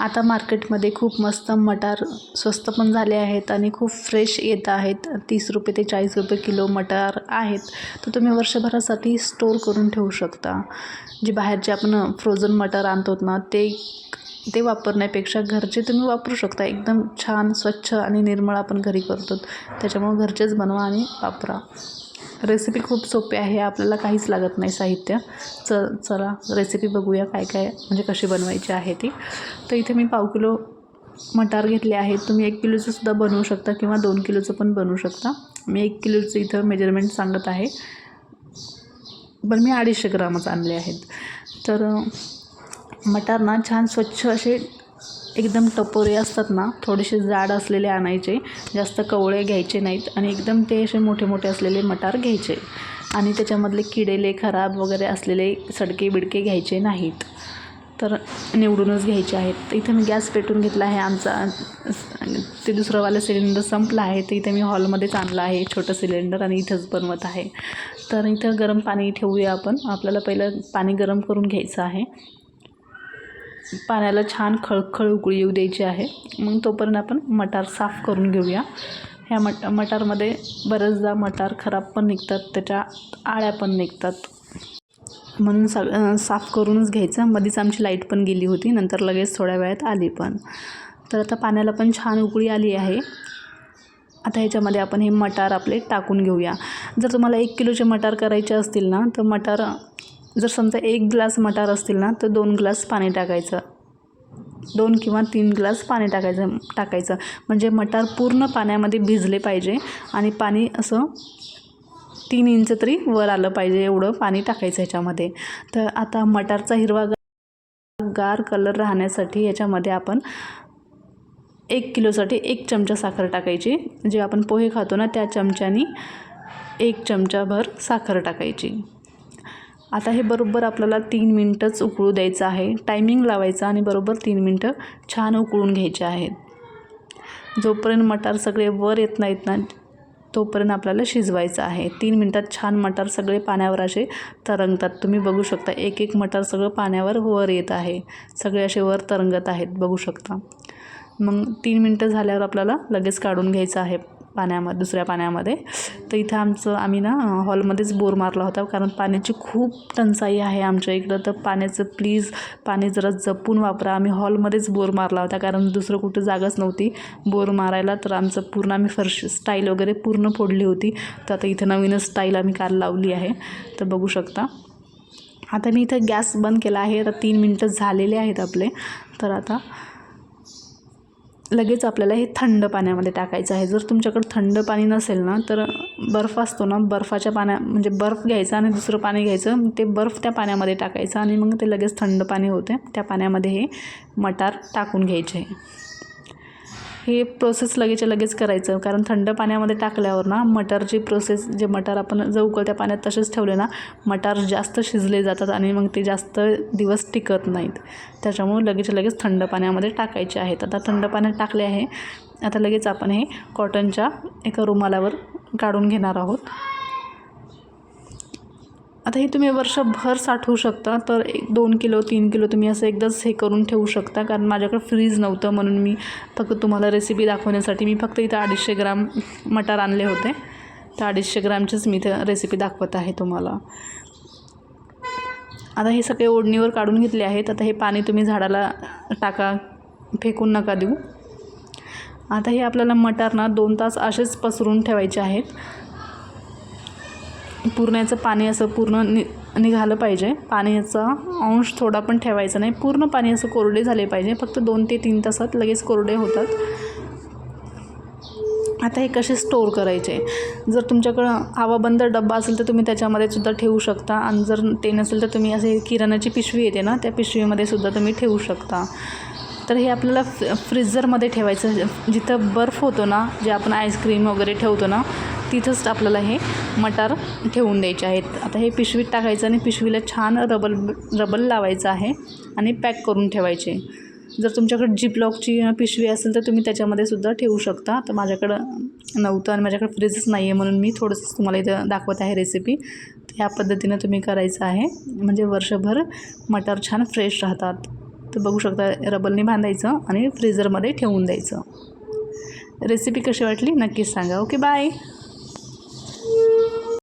आता मार्केटमध्ये खूप मस्त मटार स्वस्त पण झाले आहेत आणि खूप फ्रेश येत आहेत. तीस रुपये ते चाळीस रुपये किलो मटार आहेत. तर तुम्ही वर्षभरासाठी स्टोर करून ठेवू शकता. जे बाहेरचे आपण फ्रोझन मटार आणतो ना ते ते वापरण्यापेक्षा घरचे तुम्ही वापरू शकता. एकदम छान स्वच्छ आणि निर्मळ आपण घरी करतो त्याच्यामुळं घरचेच बनवा आणि वापरा. रेसिपी खूप सोपी आहे आपल्याला काहीच लागत नाही साहित्य. च चला रेसिपी बघूया काय काय म्हणजे कशी बनवायची आहे ती. तर इथे मी पाव किलो मटार घेतले आहेत. तुम्ही एक किलोचं सुद्धा बनवू शकता किंवा दोन किलोचं पण बनवू शकता. मी एक किलोचं इथं मेजरमेंट सांगत आहे. पण मी अडीचशे ग्रामच आणले आहेत. तर मटार ना छान स्वच्छ असे एकदम टपोरे असतात ना थोडेसे जाड असलेले आणायचे जास्त कवळे घ्यायचे नाहीत आणि एकदम ते असे मोठे मोठे असलेले मटार घ्यायचे. आणि त्याच्यामधले किडेले खराब वगैरे असलेले सडके बिडके घ्यायचे नाहीत. तर निवडूनच घ्यायचे आहेत. इथे मी गॅस पेटून घेतला आहे आमचा. ते दुसरंवालं सिलेंडर संपला आहे. तर इथे मी हॉलमध्येच आणलं आहे. छोटं सिलेंडर आणि इथंच बनवत आहे. तर इथं गरम पाणी ठेवूया आपण. आपल्याला पहिलं पाणी गरम करून घ्यायचं आहे. पाण्याला छान खळखळ उकळी येऊ द्यायची आहे. मग तोपर्यंत आपण मटार साफ करून घेऊया. ह्या मट मटारमध्ये बरेचदा मटार खराब पण निघतात त्याच्या आळ्या पण निघतात. म्हणून सा साफ करूनच घ्यायचं. मध्येच आमची लाइट पण गेली होती नंतर लगेच थोड्या वेळात आली पण. तर आता पाण्याला पण छान उकळी आली आहे. आता ह्याच्यामध्ये आपण हे मटार आपले टाकून घेऊया. जर तुम्हाला एक किलोचे मटार करायचे असतील ना तर मटार जर समजा एक ग्लास मटार असतील ना तर दोन ग्लास पाणी टाकायचं. दोन किंवा तीन ग्लास पाणी टाकायचं टाकायचं. म्हणजे मटार पूर्ण पाण्यामध्ये भिजले पाहिजे आणि पाणी असं तीन इंच तरी वर आलं पाहिजे एवढं पाणी टाकायचं ह्याच्यामध्ये. तर आता मटारचा हिरवा गार कलर राहण्यासाठी ह्याच्यामध्ये आपण एक किलोसाठी एक चमचा साखर टाकायची. जे आपण पोहे खातो ना त्या चमच्यानी एक चमचाभर साखर टाकायची. आता हे बरोबर आपल्याला तीन मिनटंच उकळू द्यायचं आहे. टायमिंग लावायचा आणि बरोबर तीन मिनटं छान उकळून घ्यायचे आहेत. जोपर्यंत मटार सगळे वर येत नाहीत ना तोपर्यंत आपल्याला शिजवायचं आहे. तीन मिनटात छान मटार सगळे पाण्यावर असे तरंगतात. तुम्ही बघू शकता एक एक मटार सगळं पाण्यावर वर येत आहे. सगळे असे वर तरंगत आहेत. बघू शकता. मग तीन मिनटं झाल्यावर आपल्याला लगेच काढून घ्यायचं आहे. पाण्यामध्ये दुसऱ्या पाण्यामध्ये. तर इथं आमचं आम्ही ना हॉलमध्येच बोर मारला होता कारण पाण्याची खूप टंचाई आहे आमच्या इकडं. तर पाण्याचं प्लीज पाणी जरा जपून वापरा. आम्ही हॉलमध्येच बोर मारला होता कारण दुसरं कुठं जागाच नव्हती. बोर मारायला तर आमचं पूर्ण आम्ही फर्श स्टाईल वगैरे पूर्ण फोडली होती. तर आता इथं नवीनच स्टाईल आम्ही काल लावली आहे. तर बघू शकता. आता मी इथं गॅस बंद केला आहे. आता तीन मिनटं झालेले आहेत आपले. तर आता लगेच आपल्याला हे थंड पाण्यामध्ये टाकायचं आहे. जर तुमच्याकडं थंड पाणी नसेल ना तर बर्फ असतो ना बर्फाच्या पाण्या म्हणजे बर्फ घ्यायचा आणि दुसरं पाणी घ्यायचं ते बर्फ त्या पाण्यामध्ये टाकायचं आणि मग ते लगेच थंड पाणी होते. त्या पाण्यामध्ये हे मटार टाकून घ्यायचे. हे प्रोसेस लगेच लगेच करायचं. कारण थंड पाण्यामध्ये टाकल्यावर ना मटारची प्रोसेस जे मटार आपण जर उकळत्या पाण्यात तसेच ठेवले ना मटार जास्त शिजले जातात आणि मग ते जास्त दिवस टिकत नाहीत. त्याच्यामुळे लगेच लगेच थंड पाण्यामध्ये टाकायचे आहेत. आता थंड पाण्यात टाकले आहे. आता लगेच आपण हे कॉटनच्या एका रुमालावर काढून घेणार आहोत. आता हे तुम्ही वर्षभर साठवू शकता तर एक दोन किलो तीन किलो तुम्ही असं एकदाच हे करून ठेवू शकता कारण माझ्याकडे फ्रीज नव्हतं म्हणून मी फक्त तुम्हाला रेसिपी दाखवण्यासाठी मी फक्त इथं अडीचशे ग्राम मटार आणले होते. तर अडीचशे ग्रामचीच मी इथं रेसिपी दाखवत आहे तुम्हाला. आता हे सगळे ओढणीवर काढून घेतले आहेत. आता हे पाणी तुम्ही झाडाला टाका फेकून नका देऊ. आता हे आपल्याला मटार ना दोन तास असेच पसरून ठेवायचे आहेत. पुरण्याचं पाणी असं पूर्ण नि निघालं पाहिजे. पाण्याचा अंश थोडा पण ठेवायचा नाही. पूर्ण पाणी असं कोरडे झाले पाहिजे. फक्त दोन ते तीन तासात लगेच कोरडे होतात. आता हे कसे स्टोअर करायचे? जर तुमच्याकडं हवाबंद डब्बा असेल तर तुम्ही त्याच्यामध्ये सुद्धा ठेवू शकता. आणि जर ते नसेल तर तुम्ही असे किराणाची पिशवी येते ना त्या पिशवीमध्ये सुद्धा तुम्ही ठेवू शकता. तर हे आपल्याला फ् ठेवायचं. जिथं बर्फ होतो ना जे आपण आईस्क्रीम वगैरे ठेवतो ना तिथंच आपल्याला हे मटार ठेवून द्यायचे आहेत. आता हे पिशवीत टाकायचं आणि पिशवीला छान रबल रबल लावायचं आहे आणि पॅक करून ठेवायचे. जर तुमच्याकडे जिपलॉकची पिशवी असेल तर तुम्ही त्याच्यामध्ये सुद्धा ठेवू शकता. तर माझ्याकडं नव्हतं आणि माझ्याकडे फ्रीजच नाही आहे म्हणून मी थोडंसं तुम्हाला इथं दाखवत आहे रेसिपी ह्या पद्धतीनं तुम्ही करायचं आहे. म्हणजे वर्षभर मटार छान फ्रेश राहतात. तर बघू शकता रबलने बांधायचं आणि फ्रीझरमध्ये ठेवून द्यायचं. रेसिपी कशी वाटली? नक्कीच सांगा. Okay bye